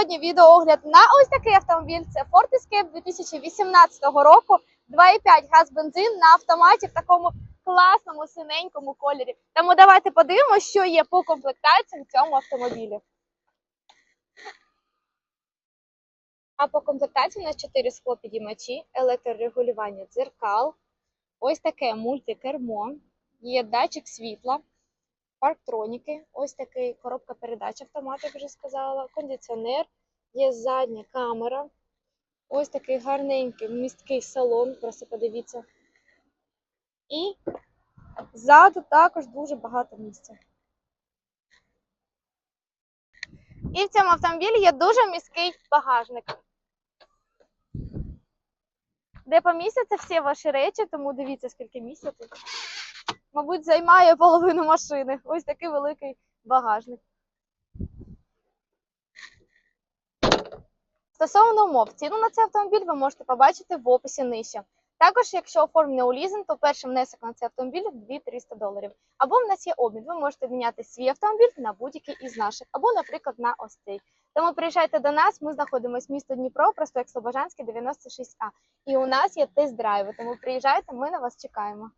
Сьогодні відеоогляд на ось такий автомобіль. Це Ford Escape 2018 року. 2,5 газ бензин на автоматі в такому класному синенькому кольорі. Тому давайте подивимося, що є по комплектації в цьому автомобілі. А по комплектації у нас 4 склопідіймачі, електрорегулювання дзеркал, ось таке мультикермо, є датчик світла, парктроніки, ось такий коробка передач автомат, як вже сказала, кондиціонер, є задня камера, ось такий гарненький місткий салон, просто подивіться. І ззаду також дуже багато місця. І в цьому автомобілі є дуже міський багажник, де помістяться всі ваші речі, тому дивіться, скільки місця тут. Мабуть, займає половину машини. Ось такий великий багажник. Стосовно умов, ціну на цей автомобіль ви можете побачити в описі нижче. Також, якщо оформлено у лізинг, то перший внесок на цей автомобіль 2-300 доларів. Або в нас є обмін. Ви можете міняти свій автомобіль на будь-який із наших, або, наприклад, на ось цей. Тому приїжджайте до нас. Ми знаходимося місто Дніпро, проспект Слобожанський, 96А. І у нас є тест-драйви. Тому приїжджайте, ми на вас чекаємо.